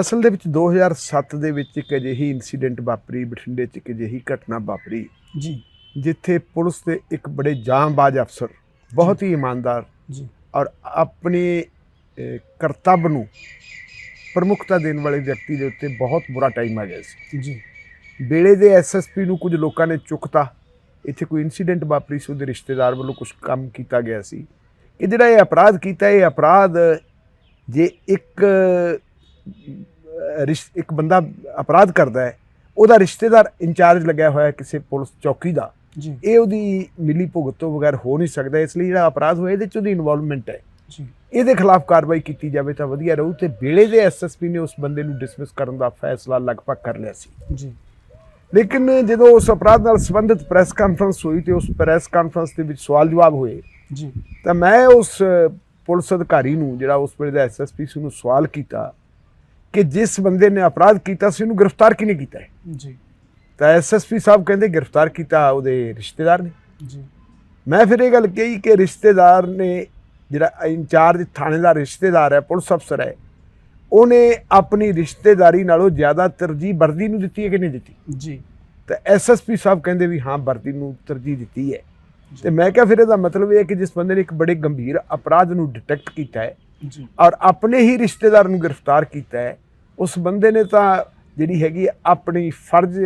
ਅਸਲ ਦੇ ਵਿੱਚ 2007 ਦੇ ਵਿੱਚ ਇੱਕ ਅਜਿਹੀ ਇਨਸੀਡੈਂਟ ਵਾਪਰੀ ਬਠਿੰਡੇ 'ਚ ਇੱਕ ਅਜਿਹੀ ਘਟਨਾ ਵਾਪਰੀ। ਜੀ। ਜਿੱਥੇ ਪੁਲਿਸ ਦੇ ਇੱਕ ਬੜੇ ਜਾਂਬਾਜ਼ ਅਫਸਰ ਬਹੁਤ ਹੀ ਇਮਾਨਦਾਰ ਜੀ। ਔਰ ਆਪਣੇ ਕਰਤੱਵ ਨੂੰ ਪ੍ਰਮੁੱਖਤਾ ਦੇਣ ਵਾਲੇ ਵਿਅਕਤੀ ਦੇ ਉੱਤੇ ਬਹੁਤ ਬੁਰਾ ਟਾਈਮ ਆ ਗਿਆ ਸੀ। ਜੀ। ਬੇੜੇ ਦੇ ਐਸਐਸਪੀ ਨੂੰ ਕੁਝ ਲੋਕਾਂ ਨੇ ਚੁੱਕਤਾ। ਇੱਥੇ ਕੋਈ ਇਨਸੀਡੈਂਟ ਵਾਪਰੀ ਸੀ ਉਹਦੇ ਰਿਸ਼ਤੇਦਾਰ ਵੱਲੋਂ ਕੁਝ ਕੰਮ ਕੀਤਾ ਗਿਆ ਸੀ। ਇਹ ਜਿਹੜਾ ਇਹ ਅਪਰਾਧ ਕੀਤਾ ਇਹ ਅਪਰਾਧ ਜੇ ਇੱਕ ਇੱਕ ਬੰਦਾ ਅਪਰਾਧ ਕਰਦਾ ਹੈ ਉਹਦਾ ਰਿਸ਼ਤੇਦਾਰ ਇੰਚਾਰਜ ਲੱਗਿਆ ਹੋਇਆ ਹੈ ਕਿਸੇ ਪੁਲਿਸ ਚੌਕੀ ਦਾ। ਜੀ। ਇਹ ਉਹਦੀ ਮਿਲੀ ਭੁਗਤ ਤੋਂ ਬਗੈਰ ਹੋ ਨਹੀਂ ਸਕਦਾ ਇਸ ਲਈ ਜਿਹੜਾ ਅਪਰਾਧ ਹੋਇਆ ਇਹਦੇ ਚ ਉਹਦੀ ਇਨਵੋਲਵਮੈਂਟ ਹੈ। ਜੀ। ਇਹਦੇ ਖਿਲਾਫ ਕਾਰਵਾਈ ਕੀਤੀ ਜਾਵੇ ਤਾਂ ਵਧੀਆ ਰਹੂ ਤੇ ਬੇੜੇ ਦੇ ਐਸਐਸਪੀ ਨੇ ਉਸ ਬੰਦੇ ਨੂੰ ਡਿਸਮਿਸ ਕਰਨ ਦਾ ਫੈਸਲਾ ਲਗਭਗ ਕਰ ਲਿਆ ਸੀ। ਜੀ। ਲੇਕਿਨ ਜਦੋਂ ਉਸ ਅਪਰਾਧ ਨਾਲ ਸੰਬੰਧਿਤ ਪ੍ਰੈਸ ਕਾਨਫਰੰਸ ਹੋਈ ਤੇ ਉਸ ਪ੍ਰੈਸ ਕਾਨਫਰੰਸ ਦੇ ਵਿੱਚ ਸਵਾਲ ਜਵਾਬ ਹੋਏ ਜੀ। ਤਾਂ ਮੈਂ ਉਸ ਪੁਲਿਸ ਅਧਿਕਾਰੀ ਨੂੰ ਜਿਹੜਾ ਉਸ ਵੇਲੇ ਦਾ ਐਸਐਸਪੀ ਸੀ ਨੂੰ ਸਵਾਲ ਕੀਤਾ ਕਿ ਜਿਸ ਬੰਦੇ ਨੇ ਅਪਰਾਧ ਕੀਤਾ ਸੀ ਉਹਨੂੰ ਗ੍ਰਿਫਤਾਰ ਕਿਹਨੇ ਕੀਤਾ ਹੈ? ਜੀ। ਤਾਂ ਐਸਐਸਪੀ ਸਾਹਿਬ ਕਹਿੰਦੇ ਗ੍ਰਿਫਤਾਰ ਕੀਤਾ ਉਹਦੇ ਰਿਸ਼ਤੇਦਾਰ ਨੇ। ਜੀ। ਮੈਂ ਫਿਰ ਇਹ ਗੱਲ ਕਹੀ ਕਿ ਰਿਸ਼ਤੇਦਾਰ ਨੇ ਜਿਹੜਾ ਇੰਚਾਰਜ ਥਾਣੇ ਦਾ ਰਿਸ਼ਤੇਦਾਰ ਹੈ ਪੁਲਿਸ ਅਫਸਰ ਹੈ ਉਹਨੇ ਆਪਣੀ ਰਿਸ਼ਤੇਦਾਰੀ ਨਾਲੋਂ ਜ਼ਿਆਦਾ ਤਰਜੀਹ ਵਰਦੀ ਨੂੰ ਦਿੱਤੀ ਹੈ ਕਿ ਨਹੀਂ ਦਿੱਤੀ? ਜੀ। ਤਾਂ ਐਸਐਸਪੀ ਸਾਹਿਬ ਕਹਿੰਦੇ ਵੀ ਹਾਂ ਵਰਦੀ ਨੂੰ ਤਰਜੀਹ ਦਿੱਤੀ ਹੈ। ਤੇ ਮੈਂ ਕਿਹਾ ਫਿਰ ਇਹਦਾ ਮਤਲਬ ਇਹ ਹੈ ਕਿ ਜਿਸ ਬੰਦੇ ਨੇ ਇੱਕ ਬੜੇ ਗੰਭੀਰ ਅਪਰਾਧ ਨੂੰ ਡਿਟੈਕਟ ਕੀਤਾ ਹੈ ਜੀ। ਔਰ ਆਪਣੇ ਹੀ ਰਿਸ਼ਤੇਦਾਰ ਨੂੰ ਗ੍ਰਿਫਤਾਰ ਕੀਤਾ ਹੈ। ਉਸ ਬੰਦੇ ਨੇ ਤਾਂ ਜਿਹੜੀ ਹੈਗੀ ਆਪਣੀ ਫਰਜ਼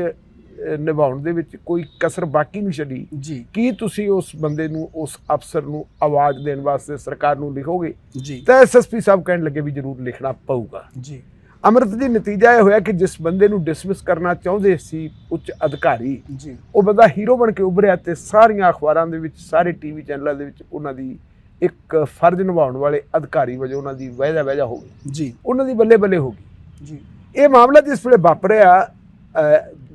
ਨਿਭਾਉਣ ਦੇ ਵਿੱਚ ਕੋਈ ਕਸਰ ਬਾਕੀ ਨਹੀਂ ਛੱਡੀ। ਜੀ। ਕੀ ਤੁਸੀਂ ਉਸ ਬੰਦੇ ਨੂੰ ਉਸ ਅਫਸਰ ਨੂੰ ਆਵਾਜ਼ ਦੇਣ ਵਾਸਤੇ ਸਰਕਾਰ ਨੂੰ ਲਿਖੋਗੇ? ਜੀ। ਤਾਂ ਐਸਐਸਪੀ ਸਾਹਿਬ ਕਹਿਣ ਲੱਗੇ ਵੀ ਜ਼ਰੂਰ ਲਿਖਣਾ ਪਊਗਾ। ਜੀ। ਅਮਰਤ ਜੀ ਨਤੀਜਾ ਇਹ ਹੋਇਆ ਕਿ ਜਿਸ ਬੰਦੇ ਨੂੰ ਡਿਸਮਿਸ ਕਰਨਾ ਚਾਹੁੰਦੇ ਸੀ ਉੱਚ ਅਧਿਕਾਰੀ ਜੀ। ਉਹ ਬੰਦਾ ਹੀਰੋ ਬਣ ਕੇ ਉੱਭਰਿਆ ਤੇ ਸਾਰੀਆਂ ਅਖਬਾਰਾਂ ਦੇ ਵਿੱਚ ਸਾਰੇ ਟੀਵੀ ਚੈਨਲਾਂ ਦੇ ਵਿੱਚ ਉਹਨਾਂ ਦੀ ਇੱਕ ਫਰਜ਼ ਨਿਭਾਉਣ ਵਾਲੇ ਅਧਿਕਾਰੀ ਵਜੋਂ ਉਹਨਾਂ ਦੀ ਵਹਿਜਾ ਵਹਿਜਾ ਹੋ ਗਈ। ਜੀ। ਉਹਨਾਂ ਦੀ ਬੱਲੇ ਬੱਲੇ ਹੋ ਗਈ। ਜੀ। ਇਹ ਮਾਮਲਾ ਜਿਸ ਵੇਲੇ ਵਾਪਰਿਆ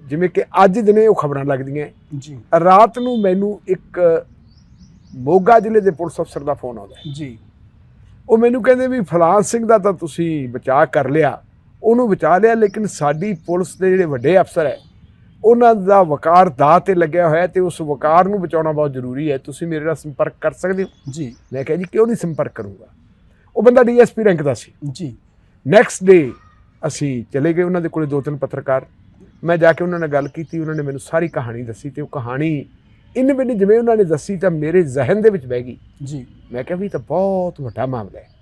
ਜਿਵੇਂ ਕਿ ਅੱਜ ਦਿਨੇ ਉਹ ਖਬਰਾਂ ਲੱਗਦੀਆਂ। ਜੀ। ਰਾਤ ਨੂੰ ਮੈਨੂੰ ਇੱਕ ਮੋਗਾ ਜ਼ਿਲ੍ਹੇ ਦੇ ਪੁਲਿਸ ਅਫਸਰ ਦਾ ਫੋਨ ਆਉਂਦਾ। ਜੀ। ਉਹ ਮੈਨੂੰ ਕਹਿੰਦੇ ਵੀ ਫਲਾਨ ਸਿੰਘ ਦਾ ਤਾਂ ਤੁਸੀਂ ਬਚਾਅ ਕਰ ਲਿਆ। ਉਹਨੂੰ ਬਚਾ ਲਿਆ ਲੇਕਿਨ ਸਾਡੀ ਪੁਲਿਸ ਦੇ ਜਿਹੜੇ ਵੱਡੇ ਅਫਸਰ ਹੈ ਉਹਨਾਂ ਦਾ ਵਕਾਰ ਦਾਅ ਤੇ ਲੱਗਿਆ ਹੋਇਆ ਤੇ ਉਸ ਵਕਾਰ ਨੂੰ ਬਚਾਉਣਾ ਬਹੁਤ ਜ਼ਰੂਰੀ ਹੈ। ਤੁਸੀਂ ਮੇਰੇ ਨਾਲ ਸੰਪਰਕ ਕਰ ਸਕਦੇ ਹੋ? ਜੀ। ਮੈਂ ਕਿਹਾ ਜੀ ਕਿਉਂ ਨਹੀਂ ਸੰਪਰਕ ਕਰੂੰਗਾ? ਉਹ ਬੰਦਾ ਡੀਐਸਪੀ ਰੈਂਕ ਦਾ ਸੀ। ਜੀ। ਨੈਕਸਟ ਡੇ ਅਸੀਂ ਚਲੇ ਗਏ ਉਹਨਾਂ ਦੇ ਕੋਲੇ ਦੋ ਤਿੰਨ ਪੱਤਰਕਾਰ। ਮੈਂ ਜਾ ਕੇ ਉਹਨਾਂ ਨਾਲ ਗੱਲ ਕੀਤੀ ਉਹਨਾਂ ਨੇ ਮੈਨੂੰ ਸਾਰੀ ਕਹਾਣੀ ਦੱਸੀ ਤੇ ਉਹ ਕਹਾਣੀ ਇੰਨ ਬਿੰਨ ਜਿਵੇਂ ਉਹਨਾਂ ਨੇ ਦੱਸੀ ਤਾਂ ਮੇਰੇ ਜ਼ਿਹਨ ਦੇ ਵਿੱਚ ਬਹਿ ਗਈ। ਜੀ। ਮੈਂ ਕਿਹਾ ਵੀ ਤਾਂ ਬਹੁਤ ਵੱਡਾ ਮਾਮਲਾ ਹੈ।